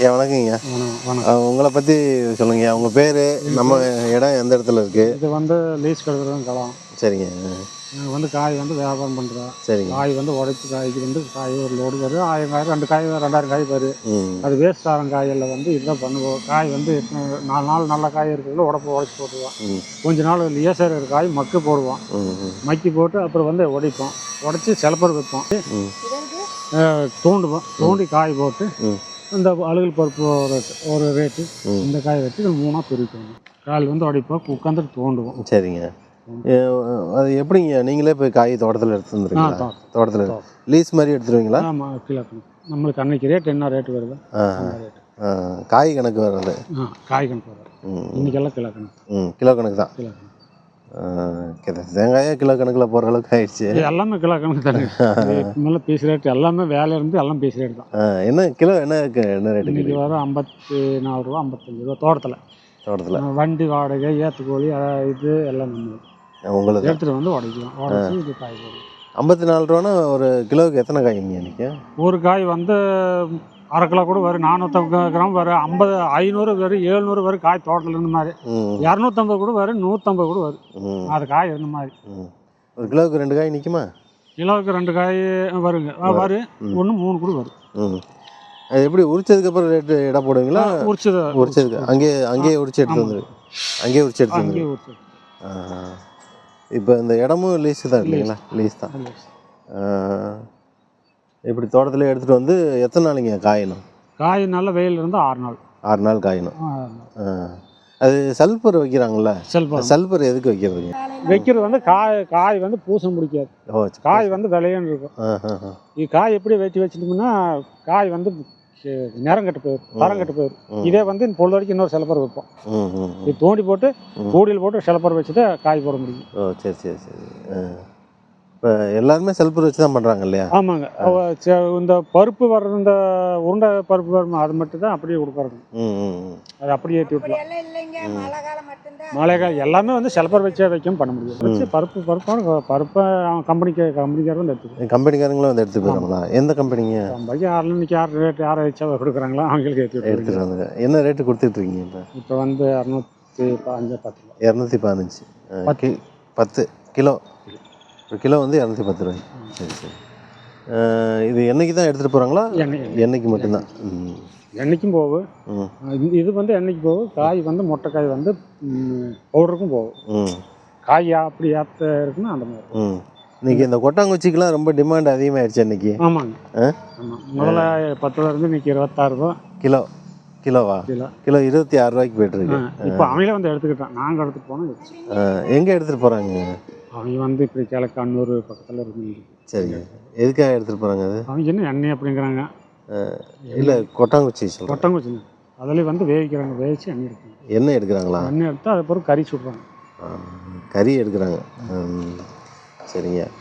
ஏன் வணக்கங்க. உங்களை பற்றி சொல்லுங்க. உங்கள் பேர் நம்ம இடம் எந்த இடத்துல இருக்குது இது வந்து லீஸ் கெடுக்கிறோம் களம் சரிங்க. நாங்கள் வந்து காய் வந்து வியாபாரம் பண்ணுறோம் சரிங்க. காய் வந்து உடைச்சி காய்க்கு வந்து காய் ஒரு லோடு வரும் ஆயிரம் காய் ரெண்டு காய் ரெண்டாயிரம் காய் வரும் அது வேஸ்ட் ஆகிற காயெல்லாம் வந்து இதுதான் பண்ணுவோம். காய் வந்து நாலு நாள் நல்ல காய் இருக்கிறதுல உடப்பு உடச்சி போட்டுருவோம். கொஞ்ச நாள் லேசாக இருக்கிற காய் மக்கு போடுவோம். மக்கி போட்டு அப்புறம் வந்து உடைப்போம். உடச்சி சிலப்பர் வைப்போம். தூண்டுவோம். தூண்டி காய் போட்டு இந்த அழுகல் பருப்பு ஒரு ஒரு ரேட்டு. இந்த காய் வச்சு இது மூணாக பிரிக்கணும் கால் வந்து உடைப்போம் உட்காந்துட்டு தோண்டுவோம். சரிங்க. அது எப்படிங்க? நீங்களே போய் காய் தோட்டத்தில் எடுத்து ஆ வந்துருக்கீங்களா தோட்டம். தோட்டத்தில். லீஸ் மாதிரி எடுத்துருவீங்களா? ஆமாம் கிலோ கணக்கு நம்மளுக்கு அன்னைக்கு ரேட் என்ன ரேட்டு வருது காய் கணக்கு வர்றது ஆ காய் கணக்கு வரும் ம். இன்னைக்கெல்லாம் கிலோ கணக்கு. ம் கிலோ கணக்கு தான். கிலோ கணக்கு. தேங்காயே கிலோ கணக்கில் போகிற அளவுக்கு ஆயிடுச்சு. எல்லாமே கிலோ கணக்கு தானே மேலே பீஸ் ரேட் எல்லாமே வேலை இருந்து எல்லாம் பீஸ் ரேட் தான். என்ன கிலோ என்ன என்ன ரேட்டு இன்னைக்கு வரும் ஐம்பத்தி நாலு ரூபா ஐம்பத்தஞ்சு ரூபா தோட்டத்தில். தோட்டத்தில். வண்டி வாடகை ஏற்றுக்கோழி இது எல்லாம் நம்ம உங்களுக்கு எடுத்துகிட்டு வந்து உடைக்கலாம். உடச்சி இது காய் போடும் ஐம்பத்தி நாலு ரூபானா ஒரு கிலோவுக்கு எத்தனை காய்ங்க இன்னைக்கு? ஒரு காய் வந்து அரை கிலோ கூட வரும். நானூற்றம்பது கிராம் வரும். ஐம்பது ஐநூறு வரும் எழுநூறு வரும் காய் தோட்டத்தில் இருந்த மாதிரி. இரநூத்தம்பது கூட வரும் நூற்றம்பது கூட வரும். அது காய் இருந்த மாதிரி. ஒரு கிலோவுக்கு ரெண்டு காய் நிற்குமா கிலோவுக்கு ரெண்டு காய் வருங்க. வரும். ஒன்று மூணு கூட வரும். அது எப்படி உரிச்சதுக்கப்புறம் ரேட்டு இட போடுவீங்களா? உரிச்சது உரிச்சதுக்கு. அங்கேயே அங்கேயே உரிச்சு எடுத்து வந்துரு. அங்கேயே உரிச்சு எடுத்து வந்துரு. இப்போ இந்த இடமும் லீஸ் தான் இல்லைங்களா? லீஸ் தான். இப்படி தோட்டத்தில் எடுத்துகிட்டு வந்து எத்தனை நாளைங்க காயணும்? காய் நல்ல வெயில் இருந்தால் ஆறு நாள். ஆறு நாள் காயணும். அது சல்பர் வைக்கிறாங்கல்ல? செல்பம் சல்பர் எதுக்கு வைக்கிறதுங்க வைக்கிறது வந்து காய் காய் வந்து பூசம் பிடிக்காது. காய் வந்து விளையன்னு இருக்கும். இது காய் எப்படி வெட்டி வச்சுட்டோம்னா காய் வந்து நிறம் கட்டு போயிடும் தரம் கட்டு போயிடும். இதே வந்து பொழுது வரைக்கும் இன்னொரு சிலப்பர் வைப்போம். இது தோண்டி போட்டு. கூடியில் போட்டு சிலப்பர் வச்சுட்டு காய் போட முடியும். ஓ சரி சரி சரி. இப்போ எல்லாருமே செல்பர் வச்சு தான் பண்ணுறாங்க இல்லையா? ஆமாங்க. இந்த பருப்பு வர்றது இந்த உருண்டை பருப்பு வரும் அது மட்டும் தான் அப்படியே கொடுக்கறது. அது அப்படியே ஏற்றி விட்டுலாம் இல்லைங்க. மழை காலம் எல்லாமே வந்து சிலப்பர் வச்சே வைக்கும் பண்ண முடியும். வச்சு பருப்பு பருப்பான பருப்பை அவன் கம்பெனிக்கு கம்பெனிக்காரர் வந்து எடுத்துக்கணும் கம்பெனிக்காரங்களும் வந்து எடுத்துட்டு போயிடறாங்களா? எந்த கம்பெனிங்க? கம்பெனிக்கு யாரும் இன்னைக்கு யார் ரேட் யாரை வச்சா கொடுக்குறாங்களோ அவங்களுக்கு ஏற்றி எடுத்துட்டு என்ன ரேட்டு கொடுத்துட்ருக்கீங்க இப்போ? இப்போ வந்து இரநூத்தி அஞ்சு பத்து இரநூத்தி பதினஞ்சு. பத்து கிலோ. ஒரு கிலோ வந்து இரநூத்தி பத்து ரூபாய். சரி சரி. இது என்னைக்கு தான் எடுத்துகிட்டு போகிறாங்களா என்னைக்கு. மட்டும்தான். ம். எண்ணெய்க்கும் போகும் ம். இது- வந்து எண்ணெய்க்கு போகும் காய் வந்து மொட்டைக்காய் வந்து பவுடருக்கும் போகும் காய் அப்படி ஏற்ற இருக்குன்னா அந்த மாதிரி. ம். இன்னைக்கு இந்த கொட்டாங்குச்சிக்கெலாம் ரொம்ப டிமாண்ட் அதிகமாகிடுச்சு இன்னைக்கு. ஆமாங்க? ஆமாம் முதல்ல பத்துல இருந்து இன்னைக்கு இருபத்தாறு ரூபா. கிலோ. கிலோவா? கிலோ. கிலோ இருபத்தி ஆறு ரூபாய்க்கு போயிட்டுருக்கு. இப்போ அவங்களே வந்து எடுத்துக்கிட்டான் நாங்கள் எடுத்துட்டு போனோம் எங்கே எடுத்துகிட்டு போகிறாங்க அவங்க வந்து இப்படி கிழக்கு அன்னூர் பக்கத்தில் இருக்கு சரிங்க. எதுக்காக எடுத்துகிட்டு போகிறாங்க அது? அவங்க என்ன எண்ணெய் அப்படிங்கிறாங்க? இல்லை கொட்டாங்குச்சி சொல்கிறேன் கொட்டங்குச்சிங்க. அதில் வந்து வேவிக்கிறாங்க வேவிச்சு எண்ணெய் எடுப்பாங்க எண்ணெய் எடுக்கிறாங்களா? எண்ணெய் எடுத்து அது பிறகு கறி சுடுறாங்க. கறி எடுக்கிறாங்க. சரிங்க.